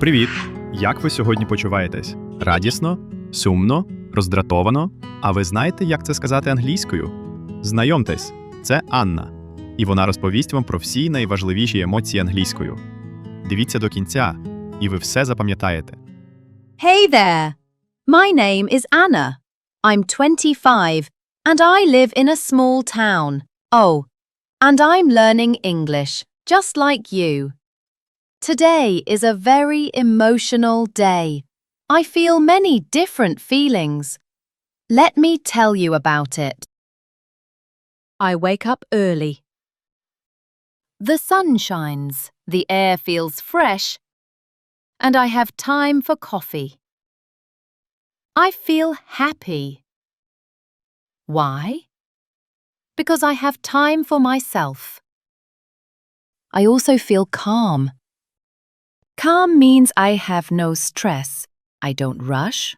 Привіт! Як ви сьогодні почуваєтесь? Радісно? Сумно? Роздратовано? А ви знаєте, як це сказати англійською? Знайомтесь, це Анна, і вона розповість вам про всі найважливіші емоції англійською. Дивіться до кінця, і ви все запам'ятаєте. Hey there. My name is Anna. I'm 25 and I live in a small town. Oh, and I'm learning English, just like you. Today is a very emotional day. I feel many different feelings. Let me tell you about it. I wake up early. The sun shines, the air feels fresh, and I have time for coffee. I feel happy. Why? Because I have time for myself. I also feel calm. Calm means I have no stress. I don't rush.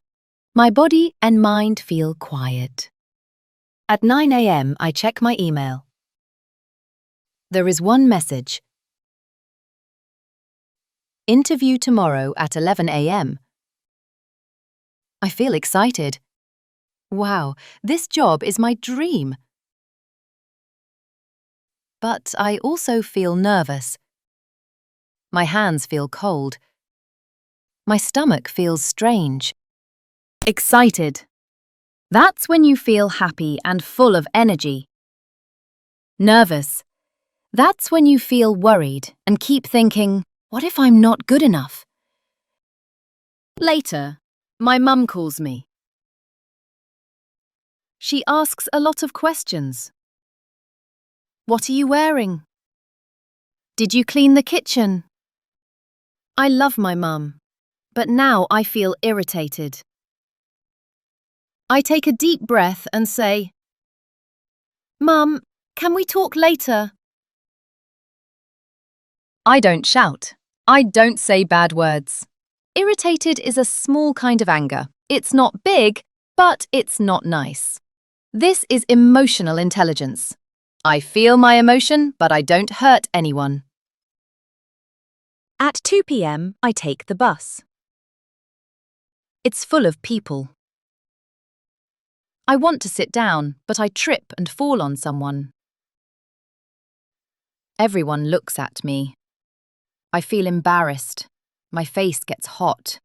My body and mind feel quiet. At 9 a.m., I check my email. There is one message. Interview tomorrow at 11 a.m. I feel excited. Wow, this job is my dream. But I also feel nervous. My hands feel cold. My stomach feels strange. Excited. That's when you feel happy and full of energy. Nervous. That's when you feel worried and keep thinking, what if I'm not good enough? Later, my mum calls me. She asks a lot of questions. What are you wearing? Did you clean the kitchen? I love my mum, but now I feel irritated. I take a deep breath and say, Mum, can we talk later? I don't shout. I don't say bad words. Irritated is a small kind of anger. It's not big, but it's not nice. This is emotional intelligence. I feel my emotion, but I don't hurt anyone. At 2 pm, I take the bus. It's full of people. I want to sit down, but I trip and fall on someone. Everyone looks at me. I feel embarrassed. My face gets hot.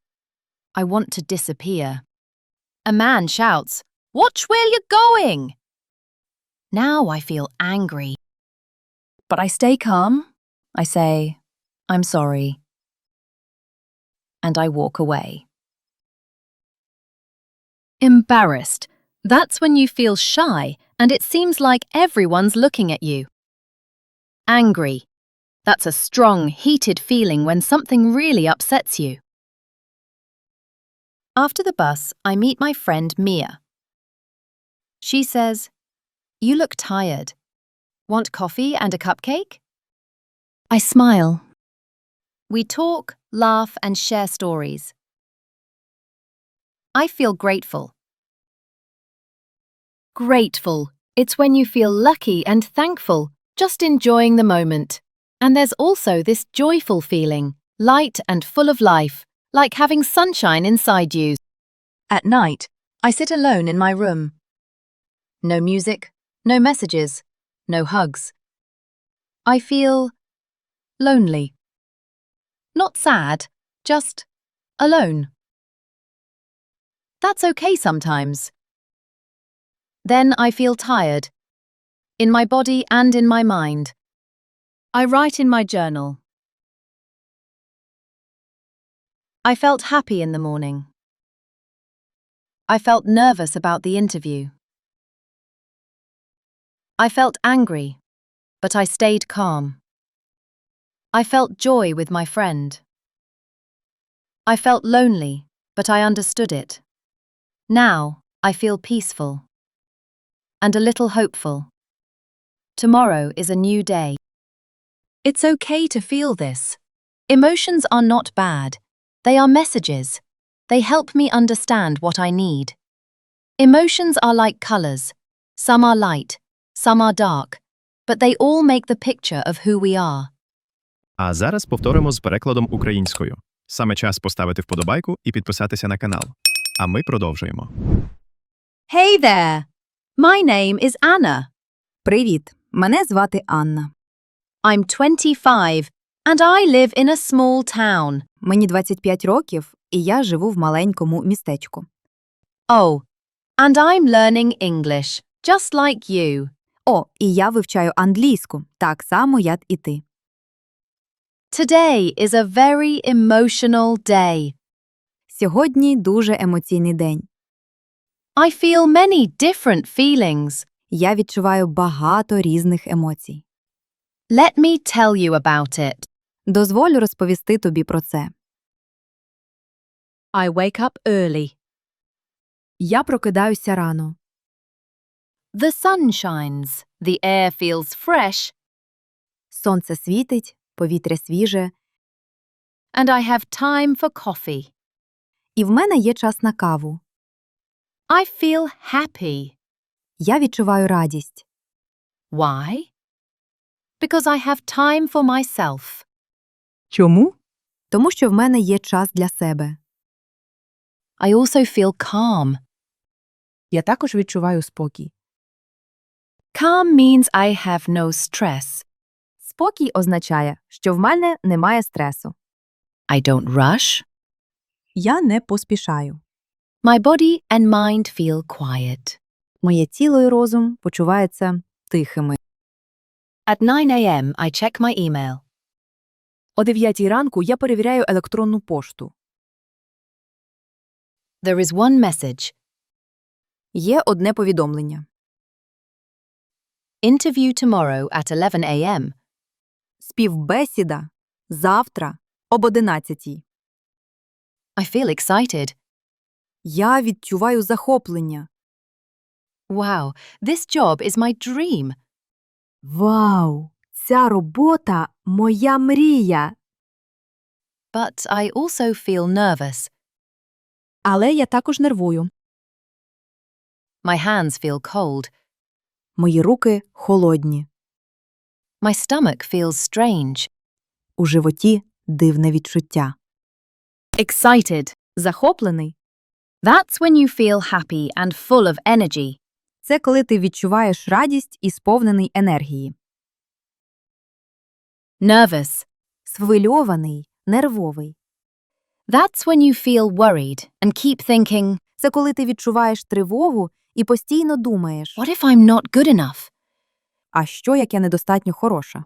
I want to disappear. A man shouts, Watch where you're going! Now I feel angry. But I stay calm. I say, I'm sorry. And I walk away. Embarrassed. That's when you feel shy and it seems like everyone's looking at you. Angry. That's a strong, heated feeling when something really upsets you. After the bus, I meet my friend Mia. She says, You look tired. Want coffee and a cupcake? I smile. We talk, laugh, and share stories. I feel grateful. Grateful. It's when you feel lucky and thankful, just enjoying the moment. And there's also this joyful feeling, light and full of life, like having sunshine inside you. At night, I sit alone in my room. No music, no messages, no hugs. I feel lonely. Not sad, just alone. That's okay sometimes. Then I feel tired, in my body and in my mind. I write in my journal. I felt happy in the morning. I felt nervous about the interview. I felt angry, but I stayed calm. I felt joy with my friend. I felt lonely, but I understood it. Now I feel peaceful and a little hopeful. Tomorrow is a new day. It's okay to feel this. Emotions are not bad. They are messages. They help me understand what I need. Emotions are like colors. Some are light, some are dark, but they all make the picture of who we are. А зараз повторимо з перекладом українською. Саме час поставити вподобайку і підписатися на канал. А ми продовжуємо. Hey there. My name is Anna. Привіт, мене звати Анна. I'm 25 and I live in a small town. Мені 25 років, і я живу в маленькому містечку. Oh, and I'm learning English, just like you. О, і я вивчаю англійську, так само, як і ти. Today is a very emotional day. Сьогодні дуже емоційний день. I feel many different feelings. Я відчуваю багато різних емоцій. Let me tell you about it. Дозволю розповісти тобі про це. I wake up early. Я прокидаюся рано. The sun shines. The air feels fresh, Сонце світить, повітря свіже, and I have time for coffee. і в мене є час на каву. I feel happy. Я відчуваю радість. Why? Because I have time for myself. Чому? Тому що в мене є час для себе. I also feel calm. Я також відчуваю спокій. Calm means I have no stress. Спокій означає, що в мене немає стресу. I don't rush. Я не поспішаю. My body and mind feel quiet. Моє тіло і розум почуваються тихими. At 9 a.m., I check my email. О 9 ранку я перевіряю електронну пошту. There is one message. Є одне повідомлення. Interview tomorrow at 11 a.m. Співбесіда завтра об 11. I feel excited. Я відчуваю захоплення. Wow, this job is my dream. Вау! Ця робота моя мрія. But I also feel nervous. Але я також нервую. My hands feel cold. Мої руки холодні. My stomach feels strange. У животі дивне відчуття. Excited. Захоплений That's when you feel happy and full of energy. це коли ти відчуваєш радість і сповнений енергії. Nervous. Свильований, нервовий. That's when you feel worried and keep thinking, Це коли ти відчуваєш тривогу і постійно думаєш, what if I'm not good enough? А що як я недостатньо хороша?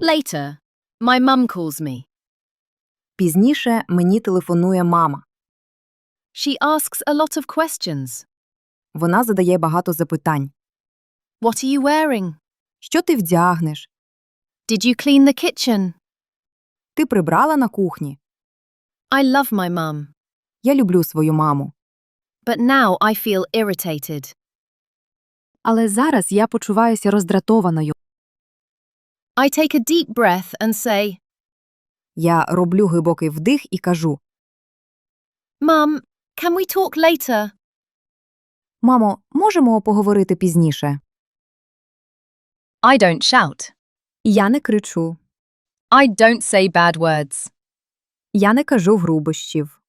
Later, my mum calls me. Пізніше мені телефонує мама. She asks a lot of questions. Вона задає багато запитань. What are you wearing? Що ти вдягнеш? Did you clean the kitchen? Ти прибрала на кухні? I love my mum, Я люблю свою маму. but now I feel irritated. Але зараз я почуваюся роздратованою. I take a deep breath and say, Я роблю глибокий вдих і кажу: Mum, can we talk later? Мамо, можемо поговорити пізніше? I don't shout. Я не кричу. I don't say bad words. Я не кажу грубощів.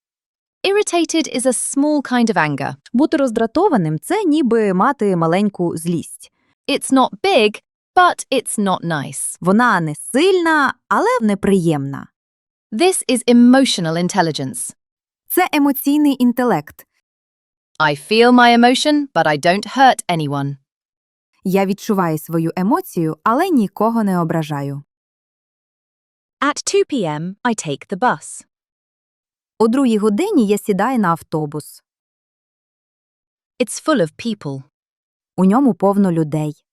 Irritated is a small kind of anger. Бути роздратованим це ніби мати маленьку злість. It's not big, but it's not nice. Вона не сильна, але неприємна. This is emotional intelligence. Це емоційний інтелект. I feel my emotion, but I don't hurt anyone. Я відчуваю свою емоцію, але нікого не ображаю. At 2 p.m., I take the bus. О другій годині я сідаю на автобус. It's full of people. У ньому повно людей.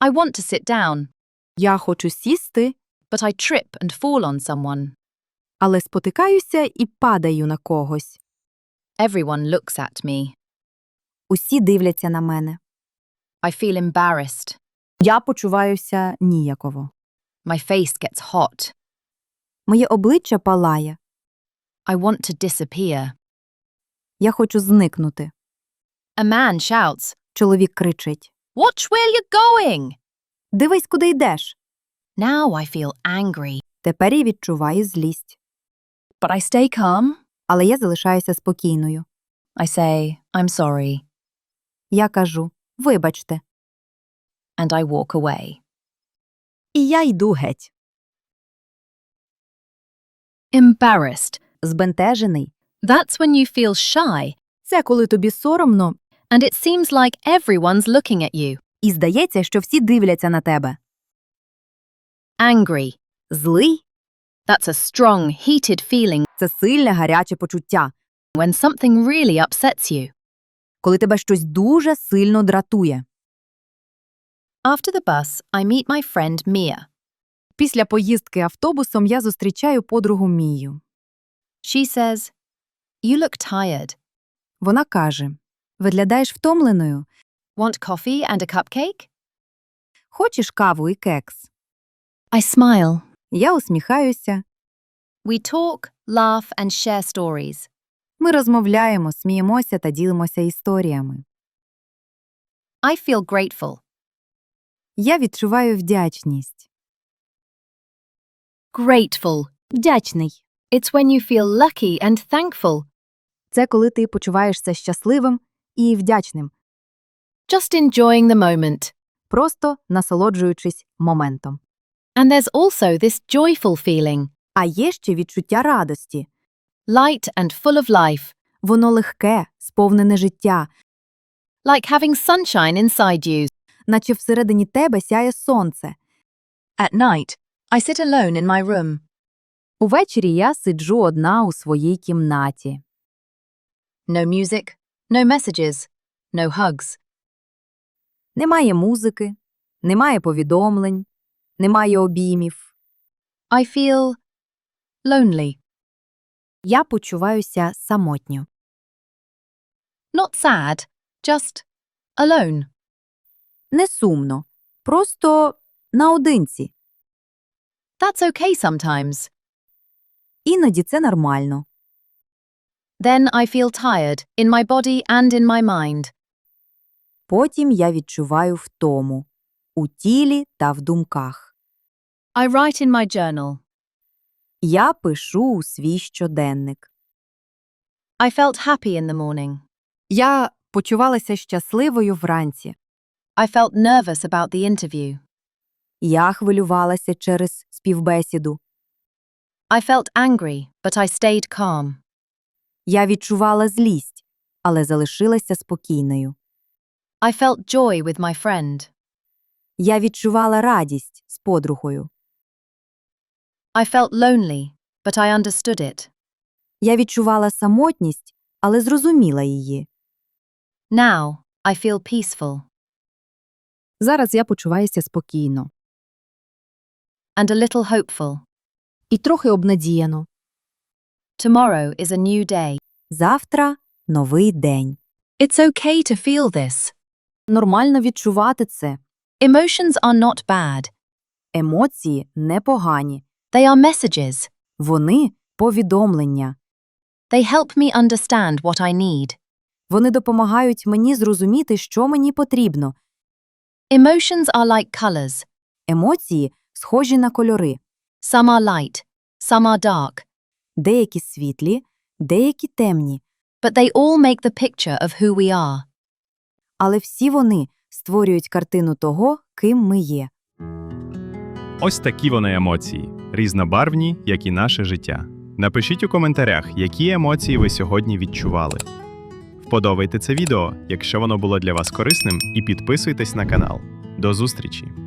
I want to sit down, Я хочу сісти, but I trip and fall on someone. але спотикаюся і падаю на когось. Everyone looks at me. Усі дивляться на мене. I feel embarrassed. Я почуваюся ніяково. My face gets hot. Моє обличчя палає. I want to disappear. Я хочу зникнути. A man shouts, Чоловік кричить: Watch where you're going! Дивись, куди йдеш. Now I feel angry. Тепер я відчуваю злість. But I stay calm. Але я залишаюся спокійною. I say, I'm sorry, Я кажу Вибачте. and I walk away. І я йду геть. Embarrassed. Збентежений. That's when you feel shy, Це коли тобі соромно, and it seems like everyone's looking at you. і здається, що всі дивляться на тебе. Angry. Злий That's a strong, heated feeling це сильне гаряче почуття, when something really upsets you. коли тебе щось дуже сильно дратує. After the bus, I meet my friend Mia. Після поїздки автобусом я зустрічаю подругу Мію. She says, You look tired. Вона каже: Виглядаєш втомленою. Want coffee and a cupcake? Хочеш каву і кекс? I smile. Я усміхаюся. We talk, laugh, and share stories. Ми розмовляємо, сміємося та ділимося історіями. I feel grateful. Я відчуваю вдячність. Grateful. Вдячний. It's when you feel lucky and thankful. Це коли ти почуваєшся щасливим і вдячним, Just enjoying the moment. просто насолоджуючись моментом. And there's also this joyful feeling, А є ще відчуття радості. light and full of life, Воно легке, сповнене життя, like having sunshine inside you. наче всередині тебе сяє сонце. At night, I sit alone in my room. Увечері я сиджу одна у своїй кімнаті. No music, no messages, no hugs. Немає музики, немає повідомлень, немає обіймів. I feel lonely. Я почуваюся самотньо. Not sad, just alone. Не сумно, просто наодинці. That's okay sometimes. Іноді це нормально. Then I feel tired in my body and in my mind. Потім я відчуваю втому у тілі та в думках. I write in my journal. Я пишу у свій щоденник. I felt happy in the morning. Я почувалася щасливою вранці. I felt nervous about the interview. Я хвилювалася через співбесіду. I felt angry, but I stayed calm. Я відчувала злість, але залишилася спокійною. I felt joy with my friend. Я відчувала радість з подругою. I felt lonely, but I understood it. Я відчувала самотність, але зрозуміла її. Now, I feel peaceful Зараз я почуваюся спокійно and a little hopeful. І трохи обнадіяно. Tomorrow is a new day. Завтра новий день. It's okay to feel this. Нормально відчувати це. Emotions are not bad, Емоції непогані. they are messages. Вони повідомлення. They help me understand what I need. Вони допомагають мені зрозуміти, що мені потрібно. Emotions are like colors. Емоції схожі на кольори. Some are light, some are dark, Деякі світлі, деякі темні. but they all make the picture of who we are. Але всі вони створюють картину того, ким ми є. Ось такі вони емоції, різнобарвні, як і наше життя. Напишіть у коментарях, які емоції ви сьогодні відчували. Вподобайте це відео, якщо воно було для вас корисним, і підписуйтесь на канал. До зустрічі!